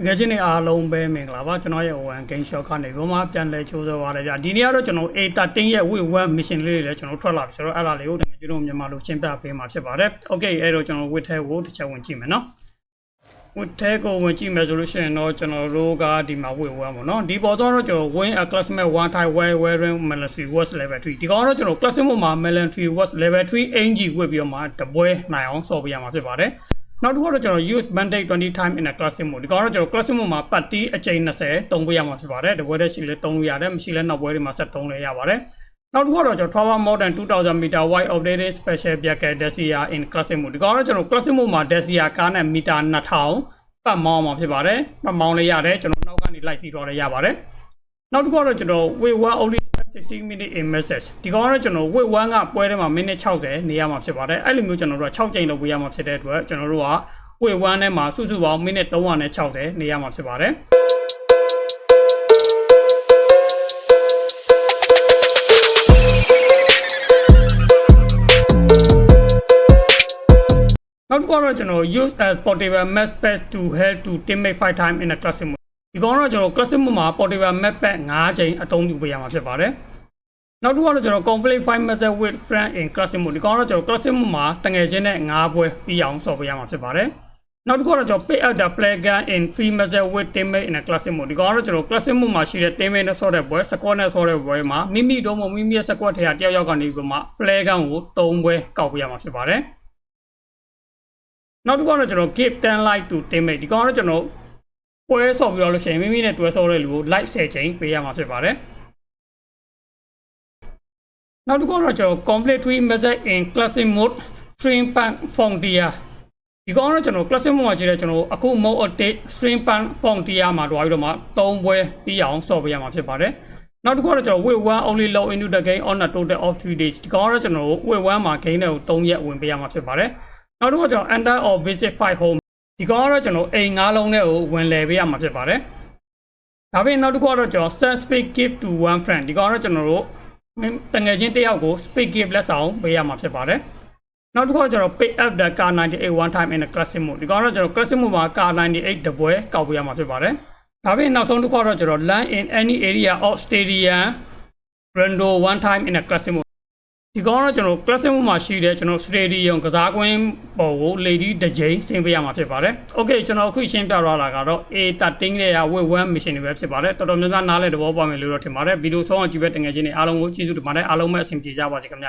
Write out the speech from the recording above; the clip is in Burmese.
တကယ်ချင်းနေအားလုံးပဲမင်္ဂလာပါကျွန်တော်ရဲ့ one game shot ကနေဘမပြန်လဲချိုးစောပါတယ်ဗျဒီနေ့ကတော့ကျွန်တော် A13 ရဲ့ wave 1 mission လေးတွေလည်းကျွန်တော်ထွက်လာပြီဆိုတော့အဲ့ဒါလေးကိုတကယ်ကျွန်တော်မြန်မာလိုရှင်းပြပေးမှာဖြစ်ပါတယ် okay အဲ့တော့ကျွန်တော် wave ထဲကိုတစ်ချက်ဝင်ကြည့်မယ်နော် wave ထဲကိုဝင်ကြည့်မယ်ဆိုလို့ရှိရင်တော့ကျွန်တော်တို့ကဒီမှာ wave 1ပေါ့နော်ဒီပေါ်တော့ကျွန်တော် win a classmate one time where wearing military was level 3ဒီကောင်တော့ကျွန်တော် classmate မှာ military was level 3 NG ဝတ်ပြီးတော့မှတပွဲနိုင်အောင်ဆော့ပေးရမှာဖြစ်ပါတယ် နောက်တစ်ခုကတော့ကျွန်တော် use mandate 20 time in a classic mode ဒီကောင်တော့ကျွန်တော် classic mode မှာပတ်တီးအချိန်20သုံးပေးရမှာဖြစ်ပါတယ်တပွဲတည်းရှိလဲသုံးလို့ရတယ်မရှိလဲနောက်ပွဲတွေမှာဆက်သုံးလဲရပါတယ်နောက်တစ်ခုကတော့ကျွန်တော် travel more than 2000 meter wide updated special jacket Dacia in classic mode ဒီကောင်တော့ကျွန်တော် classic mode မှာ Dacia ကားနဲ့မီတာ2000ပတ်မောင်းမှာဖြစ်ပါတယ်ပတ်မောင်းလေးရတယ်ကျွန်တော်နောက်ကနေလိုက်စီတော့လည်းရပါတယ်နောက်တစ်ခုကတော့ကျွန်တော် wait one only 60 minute in message ဒီကောင်ကတော့ကျွန်တော် wait one ကပွဲထဲမှာ minute 60နေရမှာဖြစ်ပါတယ်အဲ့လိုမျိုးကျွန်တော်တို့က6ကြိမ်လုပ်ပေးရမှာဖြစ်တဲ့အတွက်ကျွန်တော်တို့က wait one ထဲမှာစုစုပေါင်း minute 360နေရမှာဖြစ်ပါတယ်နောက်တစ်ခုကတော့ကျွန်တော် use as portable map pad to help to teammate fight time in a classic mode ဒီကောင်တော့ကျွန်တော် classic mode မှာ portable map pad 5ချိန်အသုံးပြုပေးရမှာဖြစ်ပါတယ်နောက်တစ်ခုကတော့ကျွန်တော် complete fight method with friend in classic mode ဒီကောင်တော့ကျွန်တော် classic mode မှာတငယ်ချင်းနဲ့5ပွဲပြီးအောင်ဆော်ပေးရမှာဖြစ်ပါတယ်နောက်တစ်ခုကတော့ကျွန်တော် pick up the play gun in free method with teammate in a classic mode ဒီကောင်တော့ကျွန်တော် classic mode မှာရှိတဲ့ teammate နဲ့ဆော့တဲ့ပွဲ squad နဲ့ဆော့တဲ့ပွဲမှာမိမိတို့မှမိမိရဲ့ squad ထဲကတယောက်ယောက်ကနေပြီးမှ play gun ကို3ပွဲကောက်ပေးရမှာဖြစ်ပါတယ်နောက်တစ်ခုကတော့ကျွန်တော် give 10 like to teammate ဒီကောင်ကတော့ကျွန်တော် ပွဲဆော့ပြီးတော့လို့ရှိရင်မိမိနဲ့တွဲဆော့တဲ့လူကို like 10ချိန်ပေးရမှာဖြစ်ပါတယ်နောက်တစ်ခုကတော့ကျွန်တော် complete three message in classic mode stream pan frontier ဒီကောင်ကတော့ကျွန်တော် classic mode မှာကြည့်တဲ့ကျွန်တော်အခု mode update stream pan frontier မှာတွားပြီးတော့မှ3ပွဲပြီးအောင်ဆော့ပေးရမှာဖြစ်ပါတယ်နောက်တစ်ခုကတော့ကျွန်တော် wait one only log into the game on a total of 3 days ဒီကောင်ကတော့ကျွန်တော် wait one မှာ game တွေကို3ရက်ဝင်ပေးရမှာဖြစ်ပါတယ်နောက်တစ်ခုကကျွန်တော် enter or visit file home ဒီကောင်ကတော့ကျွန်တော်အိမ်၅လုံးနဲ့ကိုဝင်လည်ပေးရမှာဖြစ်ပါတယ်ဒါပြင်နောက်တစ်ခုကတော့ကျွန်တော် send speak gift to one friend ဒီကောင်ကတော့ကျွန်တော်တို့တငယ်ချင်းတစ်ယောက်ကို speak gift လက်ဆောင်ပေးရမှာဖြစ်ပါတယ်နောက်တစ်ခုကကျွန်တော် pick up the car 98 one time in a classic mode ဒီကောင်ကတော့ကျွန်တော် classic mode မှာ car 98တပွဲကောက်ပေးရမှာဖြစ်ပါတယ်ဒါပြင်နောက်ဆုံးတစ်ခုကတော့ကျွန်တော် land in any area of stadium rando one time in a classic mode ဒီကောင်ကတော့ကျွန်တော် classic mode မှာရှိတဲ့ကျွန်တော် stadium ကစားကွင်းပေါ်ကို lady တစ်ကြိမ်ဆင်းပေးရမှာဖြစ်ပါတယ်။ Okay ကျွန်တော်အခုရှင်းပြသွားတာကတော့ A13 ရဲ့ web 1 mission တွေပဲဖြစ်ပါတယ်။တော်တော်များများနားလည်သဘောပေါက်မယ်လို့တော့ထင်ပါတယ်။ဗီဒီယိုဆုံးအောင်ကြည့်ပဲတကယ်ချင်းနေအားလုံးကိုကျေးဇူးတင်ပါတယ်။အားလုံးပဲအဆင်ပြေကြပါစေခင်ဗျာ။